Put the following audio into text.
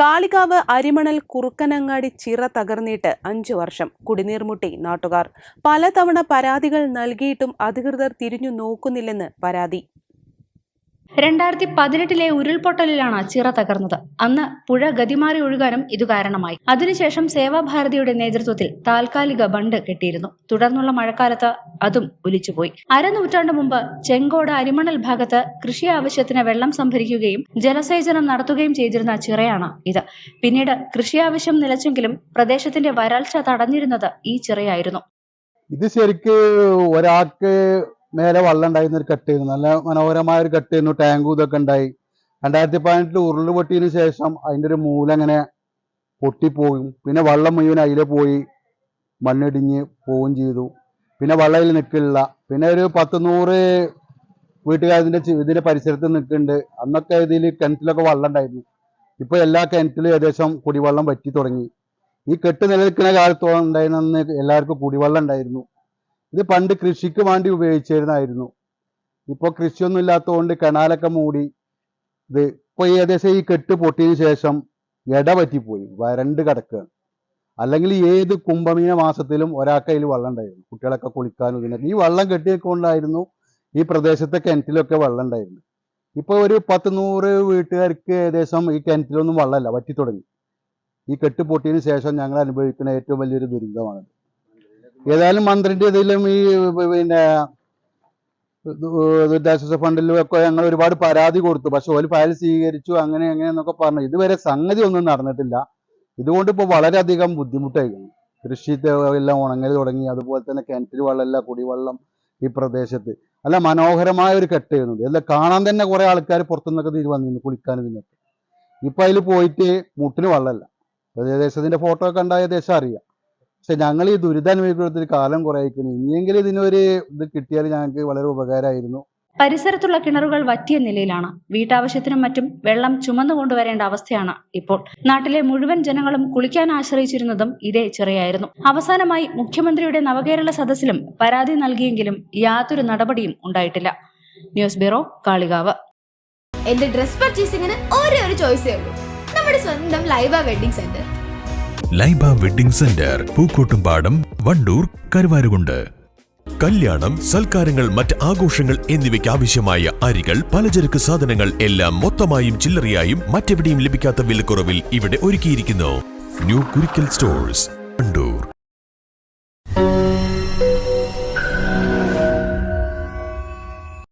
Kalikavu Arimanal Kurukkanangadi ചിറ തകർന്നിട്ട് അഞ്ചു വർഷം കുടിനീർമുട്ടി നാട്ടുകാർ. പലതവണ പരാതികൾ നൽകിയിട്ടും അധികൃതർ തിരിഞ്ഞു നോക്കുന്നില്ലെന്ന് പരാതി. രണ്ടായിരത്തി പതിനെട്ടിലെ ഉരുൾപൊട്ടലിലാണ് ചിറ തകർന്നത്. അന്ന് പുഴ ഗതിമാറി ഒഴുകാനും ഇത് കാരണമായി. അതിനുശേഷം സേവാഭാരതിയുടെ നേതൃത്വത്തിൽ താൽക്കാലിക ബണ്ട് കെട്ടിയിരുന്നു. തുടർന്നുള്ള മഴക്കാലത്ത് അതും ഒലിച്ചുപോയി. അരനൂറ്റാണ്ട് മുമ്പ് ചെങ്കോട് അരിമണൽ ഭാഗത്ത് കൃഷി ആവശ്യത്തിന് വെള്ളം സംഭരിക്കുകയും ജലസേചനം നടത്തുകയും ചെയ്തിരുന്ന ചിറയാണ് ഇത്. പിന്നീട് കൃഷി ആവശ്യം നിലച്ചെങ്കിലും പ്രദേശത്തിന്റെ വരൾച്ച തടഞ്ഞിരുന്നത് ഈ ചിറയായിരുന്നു. ഇത് ശരിക്ക് ഒരാൾക്ക് മേലെ വള്ളം ഉണ്ടായിരുന്ന ഒരു കെട്ടായിരുന്നു നല്ല മനോഹരമായ ഒരു കെട്ടായിരുന്നു ടാങ്കും ഇതൊക്കെ ഉണ്ടായി. രണ്ടായിരത്തി പതിനെട്ടിൽ ഉരുൾ പൊട്ടിയതിനു ശേഷം അതിന്റെ ഒരു മൂല അങ്ങനെ പൊട്ടിപ്പോകും പിന്നെ വള്ളം മുഴുവൻ അതിലെ പോയി മണ്ണിടിഞ്ഞ് പോവുകയും ചെയ്തു. പിന്നെ വള്ളം അതിൽ നിൽക്കില്ല. പിന്നെ ഒരു പത്ത് നൂറ് വീട്ടുകാരതിന്റെ ഇതിന്റെ പരിസരത്ത് നിൽക്കുന്നുണ്ട്. അന്നൊക്കെ ഇതിൽ കിണറ്റിലൊക്കെ വള്ളം ഉണ്ടായിരുന്നു. ഇപ്പൊ എല്ലാ കിണറ്റിലും ഏകദേശം കുടിവെള്ളം വറ്റി തുടങ്ങി. ഈ കെട്ട് നിലനിൽക്കുന്ന കാലത്തോളം ഉണ്ടായിരുന്ന എല്ലാവർക്കും കുടിവെള്ളം ഉണ്ടായിരുന്നു. ഇത് പണ്ട് കൃഷിക്ക് വേണ്ടി ഉപയോഗിച്ചിരുന്നായിരുന്നു. ഇപ്പോൾ കൃഷിയൊന്നും ഇല്ലാത്തതുകൊണ്ട് കനാലൊക്കെ മൂടി ഇത് ഇപ്പോൾ ഏകദേശം ഈ കെട്ട് പൊട്ടിയതിന് ശേഷം ഇട പറ്റിപ്പോയി വരണ്ട് കിടക്കുകയാണ് അല്ലെങ്കിൽ ഏത് കുംഭമീന മാസത്തിലും ഒരാൾക്ക് അതിൽ വെള്ളം ഉണ്ടായിരുന്നു. കുട്ടികളൊക്കെ കുളിക്കാനും ഇതിനൊക്കെ. ഈ വെള്ളം കെട്ടിക്കൊണ്ടായിരുന്നു ഈ പ്രദേശത്തെ കിണറ്റിലൊക്കെ വെള്ളം ഉണ്ടായിരുന്നു ഇപ്പോൾ ഒരു പത്ത് നൂറ് വീട്ടുകാർക്ക് ഏകദേശം ഈ കിണറ്റിലൊന്നും വെള്ളമല്ല വറ്റി തുടങ്ങി ഈ കെട്ട് പൊട്ടിയതിന് ശേഷം ഞങ്ങൾ അനുഭവിക്കുന്ന ഏറ്റവും വലിയൊരു ദുരിതമാണ് ഏതായാലും മന്ത്രിന്റെ ഇതിലും ഈ പിന്നെ ദുരിതാശ്വാസ ഫണ്ടിലും ഒക്കെ ഞങ്ങൾ ഒരുപാട് പരാതി കൊടുത്തു. പക്ഷെ ഒരു ഫയൽ സ്വീകരിച്ചു അങ്ങനെ അങ്ങനെ എന്നൊക്കെ പറഞ്ഞു. ഇതുവരെ സംഗതി ഒന്നും നടന്നിട്ടില്ല. ഇതുകൊണ്ട് ഇപ്പോൾ വളരെയധികം ബുദ്ധിമുട്ടായിരുന്നു കൃഷി എല്ലാം ഉണങ്ങൽ തുടങ്ങി. അതുപോലെ തന്നെ കിണറ്റിൽ വെള്ളമില്ല കുടിവെള്ളം ഈ പ്രദേശത്ത്. അല്ല മനോഹരമായ ഒരു കെട്ടായിരുന്നു ഇതെല്ലാം കാണാൻ തന്നെ കുറെ ആൾക്കാർ പുറത്തുനിന്നൊക്കെ തിരി വന്നിരുന്നു കുളിക്കാൻ ഇതിനൊക്കെ ഇപ്പൊ അതിൽ പോയിട്ട് മുട്ടിന് വെള്ളമല്ല. ഏകദേശത്തിന്റെ ഫോട്ടോ ഒക്കെ ഉണ്ടായ ഏകദേശം അറിയാം. പക്ഷെ ഞങ്ങൾ ഈ ദുരിതം അനുഭവിക്കുന്ന കാലം കുറെ ആയിക്കുന്നു ഇനിയെങ്കിലും ഇതിനൊരു ഇത് കിട്ടിയാൽ ഞങ്ങൾക്ക് വളരെ ഉപകാരമായിരുന്നു. പരിസരത്തുള്ള കിണറുകൾ വറ്റിയ നിലയിലാണ്. വീട്ടാവശ്യത്തിനും മറ്റും വെള്ളം ചുമന്നു കൊണ്ടുവരേണ്ട അവസ്ഥയാണ് ഇപ്പോൾ. നാട്ടിലെ മുഴുവൻ ജനങ്ങളും കുളിക്കാൻ ആശ്രയിച്ചിരുന്നതും ഇതേ ചെറിയായിരുന്നു. അവസാനമായി മുഖ്യമന്ത്രിയുടെ നവകേരള സദസ്സിലും പരാതി നൽകിയെങ്കിലും യാതൊരു നടപടിയും ഉണ്ടായിട്ടില്ല. News bureau Kalikavu. എന്റെ ഡ്രസ് പർച്ചേസിംഗിന് ഒരേ ഒരു ചോയ്സേ ഉള്ളൂ. നമ്മുടെ സ്വന്തം Laiba wedding centre. Laiba wedding centre Pookkottumpadam Wandoor Karuvarakundu. കല്യാണം സൽക്കാരങ്ങൾ മറ്റ് ആഘോഷങ്ങൾ എന്നിവയ്ക്ക് ആവശ്യമായ അരികൾ പലചരക്ക് സാധനങ്ങൾ എല്ലാം മൊത്തമായും ചില്ലറയായും മറ്റെവിടെയും ലഭിക്കാത്ത വിലക്കുറവിൽ ഇവിടെ ഒരുക്കിയിരിക്കുന്നു. New Kurikkal stores Wandoor.